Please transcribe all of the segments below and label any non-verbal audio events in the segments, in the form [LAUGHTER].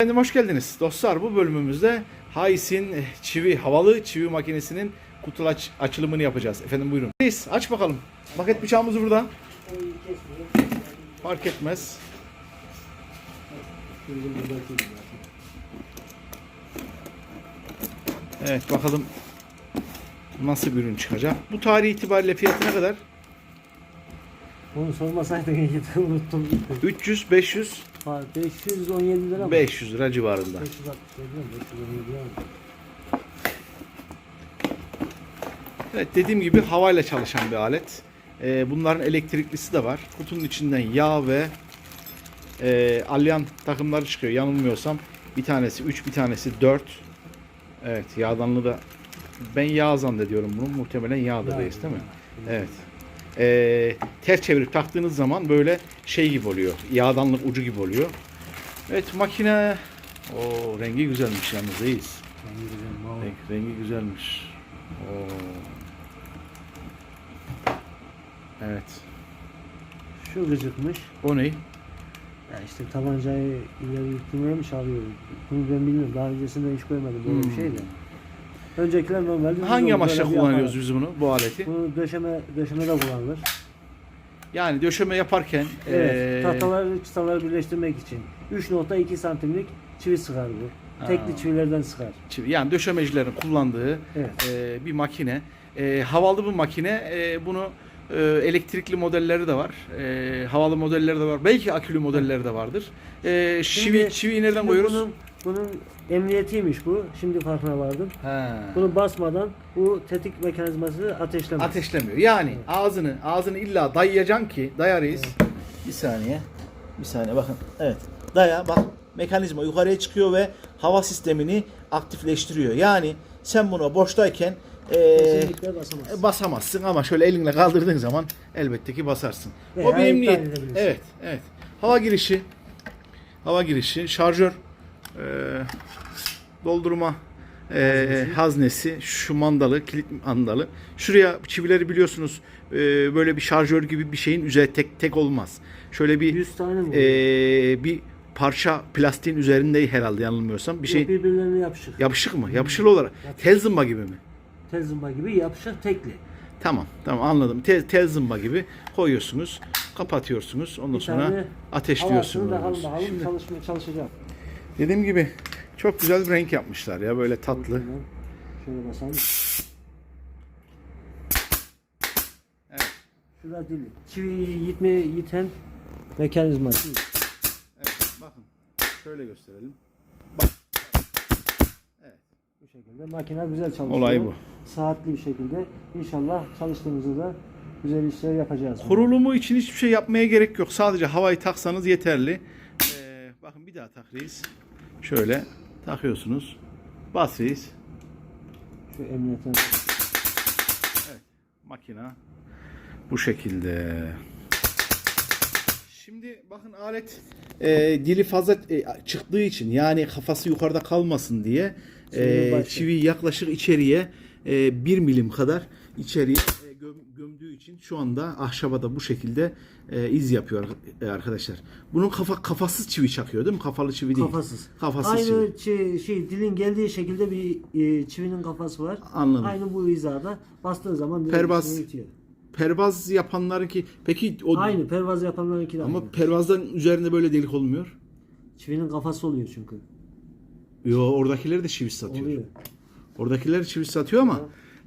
Efendim hoş geldiniz. Dostlar bu bölümümüzde Hayes'in eh, çivi, havalı çivi makinesinin kutu aç- açılımını yapacağız. Efendim buyurun. Reis aç bakalım. Paket bıçağımız burada. Fark etmez. Evet bakalım nasıl bir ürün çıkacak. Bu tarih itibariyle fiyatı ne kadar? Onu sormasaydın [LAUGHS] unuttum. 300, 500, Ha, 517 lira mı? 500 lira civarında. 560 lira mı? 517 lira mı? Evet dediğim gibi havayla çalışan bir alet. Ee, bunların elektriklisi de var. Kutunun içinden yağ ve e, alyan takımları çıkıyor. Yanılmıyorsam bir tanesi 3 bir tanesi 4. Evet yağdanlı da ben yağ zannediyorum bunu. Muhtemelen yağ da değil mi? Evet. Ee, ters çevirip taktığınız zaman böyle şey gibi oluyor. Yağdanlık ucu gibi oluyor. Evet makine o rengi güzelmiş yalnız reis. Gideceğim, vallahi. Renk, rengi güzelmiş. Oo. Evet. Şu gıcıkmış. O ne? Ya işte tabancayı ileri ittirmemiş alıyor. Bunu ben bilmiyorum. Daha öncesinde hiç görmedim böyle bir şey de. Öncekiler normal. Hangi amaçla kullanıyoruz biz bunu, bu aleti? Bunu döşeme, döşemede kullanılır. Yani döşeme yaparken Evet. eee, Tahtaları, çıtaları birleştirmek için. 3.2 santimlik çivi sıkar bu. Tekli çivilerden sıkar. çivi- yani döşemecilerin kullandığı Evet. eee, bir makine. Eee, havalı bir makine. Eee, bunu eee, elektrikli modelleri de var. Eee, havalı modelleri de var. Belki akülü modelleri de vardır. Çivi, Şimdi- çiviyi nereden koyuyoruz? Bunun, bunun emniyetiymiş bu. Şimdi farkına vardım. Ha. Bunu basmadan bu tetik mekanizması ateşlemez. ateşlemiyor. Yani ağzını ağzını illa dayayacaksın ki dayarız. Bir saniye. Bir saniye bakın. Evet. Daya bak mekanizma yukarıya çıkıyor ve hava sistemini aktifleştiriyor. Yani sen bunu boştayken Kesinlikle basamaz. basamazsın ama şöyle elinle kaldırdığın zaman elbette ki basarsın. Veya o bir iptal emniyet. edebilirsin. Evet, evet. Hava girişi, hava girişi, şarjör, eee, doldurma eee, haznesi, şu mandalı, kilit mandalı. Şuraya çivileri biliyorsunuz eee, böyle bir şarjör gibi bir şeyin üzeri tek tek olmaz. Şöyle bir 100 tane mi? eee, bir parça plastiğin üzerinde herhalde yanılmıyorsam bir şey... birbirlerine yapışık. yapışık mı? Yapışılı olarak. Tel zımba gibi mi? Tel zımba gibi yapışık tekli. Tamam tamam anladım. Tel, tel zımba gibi koyuyorsunuz. Kapatıyorsunuz. Ondan Bir sonra tane ateşliyorsunuz. Havasını bakalım bakalım Şimdi çalışmaya çalışacak. dediğim gibi çok güzel bir renk yapmışlar ya böyle tatlı. Şöyle basalım. Evet. Şurada dili. Çiviyi yitmeye yiten mekanizma. Evet bakın. Şöyle gösterelim. Bu şekilde makine güzel çalışıyor. Olay bu. Saatli bir şekilde inşallah çalıştığımızda da güzel işler yapacağız. Kurulumu için hiçbir şey yapmaya gerek yok. Sadece havayı taksanız yeterli. Ee, bakın bir daha tak reis. Şöyle takıyorsunuz. Bas reis. Şu emniyetin Makina bu şekilde. Şimdi bakın alet e, dili fazla e, çıktığı için yani kafası yukarıda kalmasın diye e, çiviyi yaklaşık içeriye e, 1 milim kadar içeriye göm- gömdüğü için şu anda ahşaba da bu şekilde e, iz yapıyor e, arkadaşlar. Bunun kafa kafasız çivi çakıyor değil mi? Kafalı çivi değil. kafasız. Kafasız çivi. Aynı şey, şey dilin geldiği şekilde bir e, çivinin kafası var. Anladım. Aynı bu hizada bastığın zaman direkt Pervaz- içine bitiyor. Pervaz yapanların ki peki o Aynı pervaz yapanlarınki de ama aynı. pervazdan üzerinde böyle delik olmuyor. Çivinin kafası oluyor çünkü. Yo oradakileri de çivi satıyor. Oluyor. Oradakiler çivi satıyor ama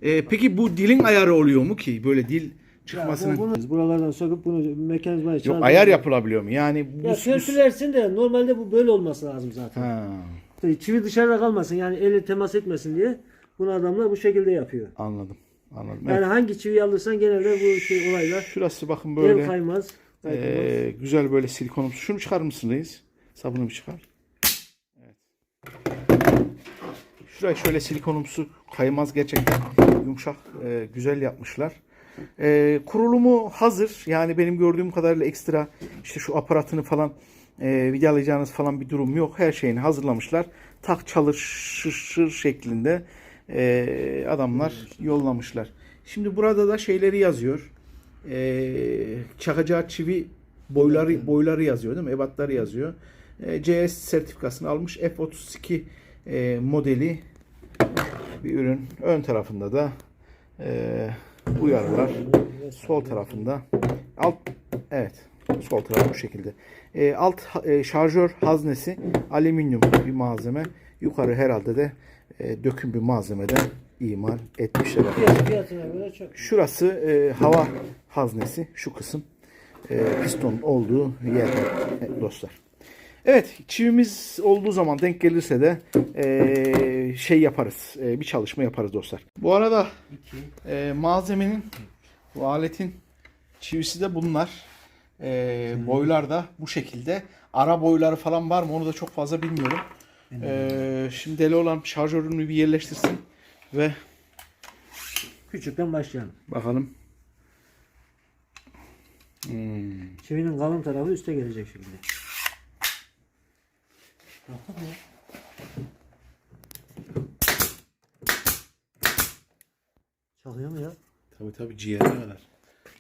e, peki bu dilin ayarı oluyor mu ki böyle dil Ya çıkmasını? bu, bunu buralardan söküp bunu mekanizmaya Yok ayar yapılabiliyor mu? Yani bu Ya törpülersin de normalde bu böyle olması lazım zaten. Ha, Çivi dışarıda kalmasın yani eli temas etmesin diye bunu adamlar bu şekilde yapıyor. anladım. Anladım. Yani Evet. hangi çiviyi alırsan genelde bu şey olaylar Şurası bakın el böyle kaymaz. kaymaz. e, güzel böyle silikonumsu. Şunu çıkarır mısın reis? Sabunu bir çıkar. Evet. Şuraya şöyle silikonumsu kaymaz gerçekten yumuşak e, güzel yapmışlar. E, kurulumu hazır. Yani benim gördüğüm kadarıyla ekstra işte şu aparatını falan e, vidalayacağınız falan bir durum yok. Her şeyini hazırlamışlar. Tak çalışır şeklinde e, adamlar yollamışlar. Şimdi burada da şeyleri yazıyor. E, çakacağı çivi boyları boyları yazıyor değil mi? Ebatları yazıyor. E, CS sertifikasını almış F32 e, modeli bir ürün. Ön tarafında da e, uyarılar. Sol tarafında alt evet sol taraf bu şekilde. E, alt e, şarjör haznesi alüminyum bir malzeme. Yukarı herhalde de e, döküm bir malzemeden imal etmişler. Şurası e, hava haznesi. Şu kısım e, pistonun olduğu yer e, dostlar. Evet çivimiz olduğu zaman denk gelirse de e, şey yaparız. e, bir çalışma yaparız dostlar. Bu arada e, malzemenin bu aletin çivisi de bunlar. E, boylar da bu şekilde. Ara boyları falan var mı onu da çok fazla bilmiyorum. E, şimdi deli olan şarjörünü bir yerleştirsin ve Küçükten başlayalım. bakalım. Hmm. Çivinin kalın tarafı üste gelecek şimdi. Çalıyor mu ya? Tabii tabii ciğerine kadar.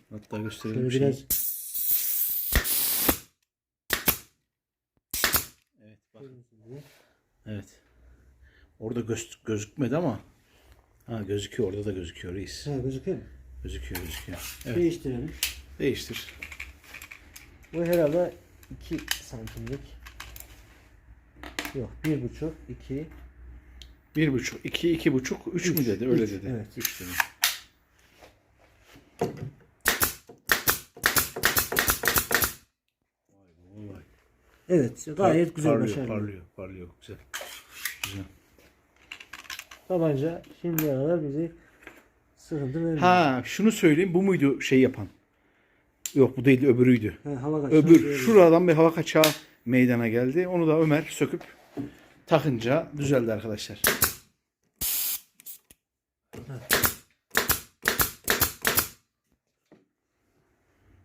Hatta gösterelim Şöyle bir şey. biraz Evet bak. Evet. Orada göz, gözükmedi ama ha gözüküyor orada da gözüküyor reis. ha, gözüküyor mu? Gözüküyor gözüküyor. Evet. Değiştirelim. Değiştir. Bu herhalde 2 santimlik. Yok 1,5 2 Bir buçuk, iki, iki buçuk, üç, mü Üç, dedi? Öyle üç, dedi. evet. Üç dedi. Evet gayet güzel parlıyor, başarılı. Parlıyor, parlıyor. Güzel. Güzel. Tabanca şimdiye kadar bizi sıkıntı vermiyor. Ha şunu söyleyeyim. Bu muydu şey yapan? Yok bu değildi öbürüydü. Ha, hava kaçırma Öbür şuradan bir hava kaçağı meydana geldi. Onu da Ömer söküp takınca düzeldi arkadaşlar.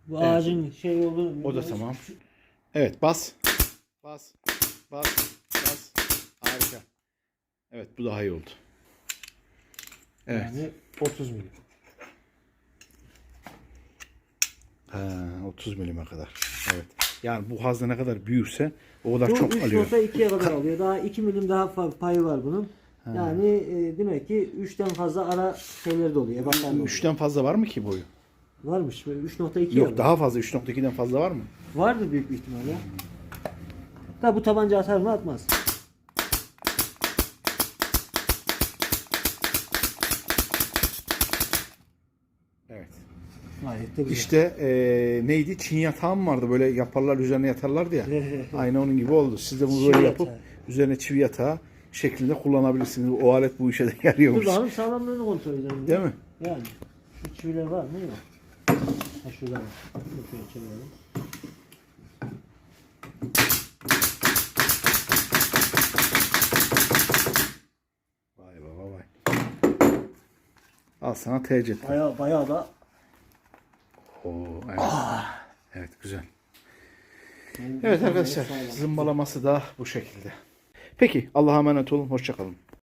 Bu ağacın şey yolu O da tamam. Evet. Bas. Bas. Bas. Harika. Evet bu daha iyi oldu. Evet. Yani 30 milim. Ha, 30 milime kadar. Evet. Yani bu hazne ne kadar büyürse o kadar Bu çok alıyor. 3.2'ye kadar alıyor. Daha 2 milim daha payı var bunun. Yani e, demek ki 3'ten fazla ara şeyleri de oluyor. Ebatlar da oluyor. 3'ten fazla var mı ki boyu? Varmış. böyle 3.2 Yok var. daha fazla 3.2'den fazla var mı? Vardır büyük bir ihtimalle. Da bu tabanca atar mı atmaz. Evet. Gayet de güzel. İşte eee, neydi? Çin yatağı mı vardı? Böyle yaparlar üzerine yatarlardı ya. Aynı onun gibi oldu. Siz de bunu böyle yapıp yatağı. üzerine çivi yatağı şeklinde kullanabilirsiniz. O alet bu işe de [LAUGHS] Dur yarıyormuş. bakalım sağlamlığını kontrol edelim. Değil mi? Yani. Şu çiviler var mı? Yok. Ha şurada var. Şöyle çevirelim. Al sana TC. Baya baya da Oo, evet. Evet güzel. Evet arkadaşlar zımbalaması da bu şekilde. Peki Allah'a emanet olun. Hoşçakalın.